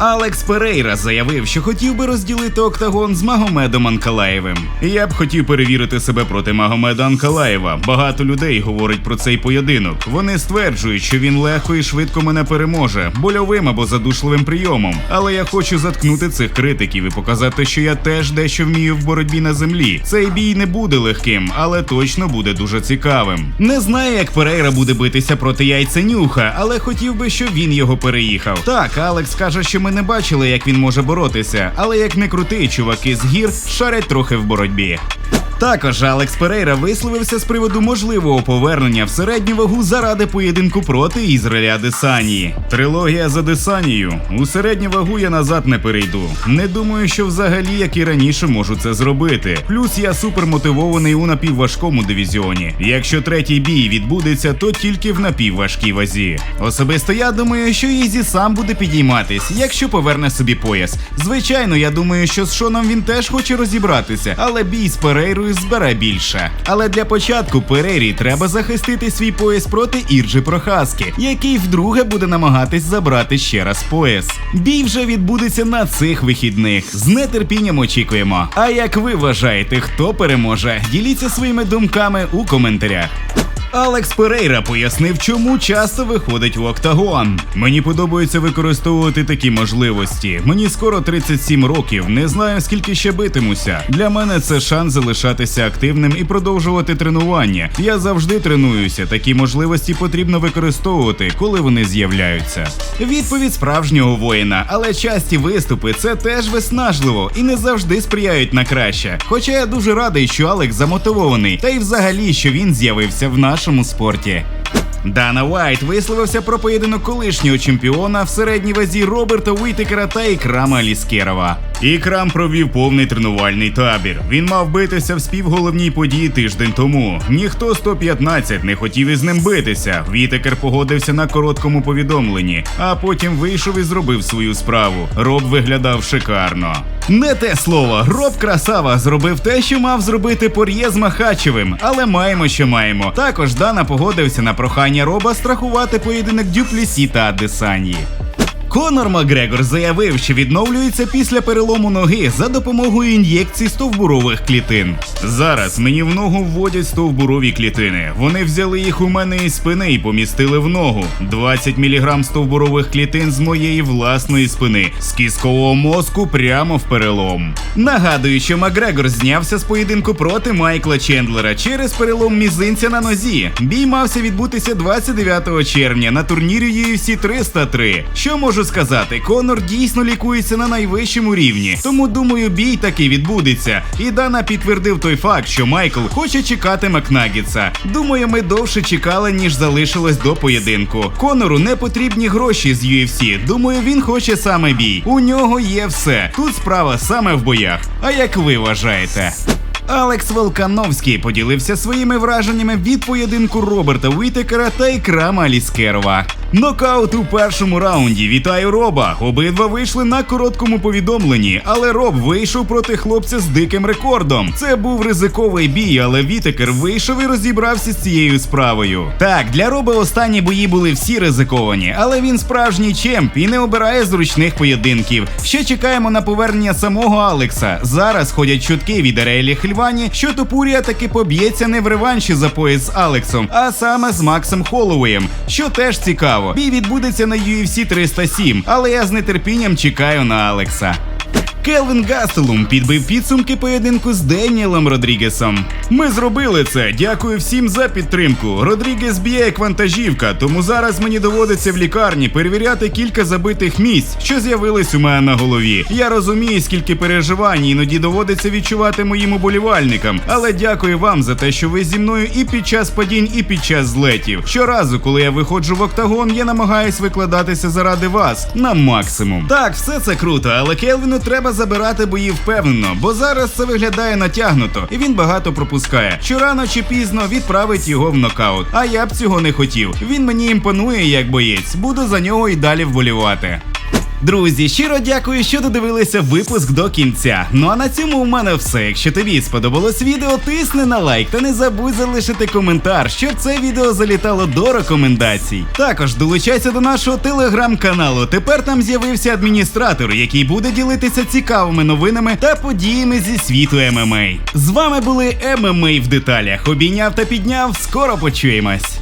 Алекс Перейра заявив, що хотів би розділити октагон з Магомедом Анкалаєвим. Я б хотів перевірити себе проти Магомеда Анкалаєва. Багато людей говорить про цей поєдинок. Вони стверджують, що він легко і швидко мене переможе, больовим або задушливим прийомом. Але я хочу заткнути цих критиків і показати, що я теж дещо вмію в боротьбі на землі. Цей бій не буде легким, але точно буде дуже цікавим. Не знаю, як Перейра буде битися проти яйценюха, але хотів би, щоб він його переїхав. Так, Алекс каже, що ми не бачили, як він може боротися, але як не крутий, чуваки з гір шарять трохи в боротьбі. Також Алекс Перейра висловився з приводу можливого повернення в середню вагу заради поєдинку проти Ізраїля Десанії. Трилогія за Десанію. У середню вагу я назад не перейду. Не думаю, що взагалі, як і раніше, можу це зробити. Плюс я супер мотивований у напівважкому дивізіоні. Якщо третій бій відбудеться, то тільки в напівважкій вазі. Особисто я думаю, що Ізі сам буде підійматись, якщо поверне собі пояс. Звичайно, я думаю, що з Шоном він теж хоче розібратися, але бій з Перейрою збере більше. Але для початку Перері треба захистити свій пояс проти Ірджі Прохаски, який вдруге буде намагатись забрати ще раз пояс. Бій вже відбудеться на цих вихідних. З нетерпінням очікуємо. А як ви вважаєте, хто переможе? Діліться своїми думками у коментарях. Алекс Перейра пояснив, чому часто виходить у октагон. Мені подобається використовувати такі можливості. Мені скоро 37 років, не знаю скільки ще битимуся. Для мене це шанс залишатися активним і продовжувати тренування. Я завжди тренуюся. Такі можливості потрібно використовувати, коли вони з'являються. Відповідь справжнього воїна, але часті виступи це теж виснажливо і не завжди сприяють на краще. Хоча я дуже радий, що Алекс замотивований, та й взагалі, що він з'явився в нашому спорті. Дана Уайт висловився про поєдинок колишнього чемпіона в середній вазі Роберта Уітекера та Ікрама Аліскерова. Ікрам провів повний тренувальний табір. Він мав битися в співголовній події тиждень тому. Ніхто 115 не хотів із ним битися. Вітекер погодився на короткому повідомленні, а потім вийшов і зробив свою справу. Роб виглядав шикарно. Не те слово, Роб Красава зробив те, що мав зробити Пор'є з Махачевим, але маємо, що маємо. Також Дана погодився на прохання Роба страхувати поєдинок Дюплісі та Адесанії. Конор Макгрегор заявив, що відновлюється після перелому ноги за допомогою ін'єкцій стовбурових клітин. Зараз мені в ногу вводять стовбурові клітини. Вони взяли їх у мене із спини і помістили в ногу. 20 мг стовбурових клітин з моєї власної спини, з кісткового мозку прямо в перелом. Нагадую, що Макгрегор знявся з поєдинку проти Майкла Чендлера через перелом мізинця на нозі. Бій мався відбутися 29 червня на турнірі UFC 303. Що можу сказати, Конор дійсно лікується на найвищому рівні, тому думаю, бій таки відбудеться. І Дана підтвердив той факт, що Майкл хоче чекати Макнагітса. Думаю, ми довше чекали, ніж залишилось до поєдинку. Конору не потрібні гроші з UFC. Думаю, він хоче саме бій. У нього є все. Тут справа саме в боях. А як ви вважаєте? Алекс Волкановський поділився своїми враженнями від поєдинку Роберта Уітекера та Ікрама Аліскерова. Нокаут у першому раунді. Вітаю Роба. Обидва вийшли на короткому повідомленні, але Роб вийшов проти хлопця з диким рекордом. Це був ризиковий бій, але Вітекер вийшов і розібрався з цією справою. Так, для Роба останні бої були всі ризиковані, але він справжній чемп і не обирає зручних поєдинків. Ще чекаємо на повернення самого Алекса. Зараз ходять чутки від Арелі Хельвані, що Топурія таки поб'ється не в реванші за пояс з Алексом, а саме з Максом Холлоуєм, що теж цікаво. Бій відбудеться на UFC 307, але я з нетерпінням чекаю на Алекса. Келвін Гастелум підбив підсумки поєдинку з Деніелом Родрігесом. Ми зробили це. Дякую всім за підтримку. Родрігес б'є як вантажівка, тому зараз мені доводиться в лікарні перевіряти кілька забитих місць, що з'явились у мене на голові. Я розумію, скільки переживань іноді доводиться відчувати моїм уболівальникам. Але дякую вам за те, що ви зі мною і під час падінь, і під час злетів. Щоразу, коли я виходжу в октагон, я намагаюсь викладатися заради вас на максимум. Так, все це круто, але Келвіну треба забирати бої впевнено, бо зараз це виглядає натягнуто, і він багато пропускає. Що рано чи пізно відправить його в нокаут. А я б цього не хотів. Він мені імпонує як боєць. Буду за нього і далі вболівати. Друзі, щиро дякую, що додивилися випуск до кінця. Ну а на цьому у мене все. Якщо тобі сподобалось відео, тисни на лайк та не забудь залишити коментар, щоб це відео залітало до рекомендацій. Також долучайся до нашого телеграм-каналу. Тепер там з'явився адміністратор, який буде ділитися цікавими новинами та подіями зі світу ММА. З вами були ММА в деталях. Обійняв та підняв. Скоро почуємось.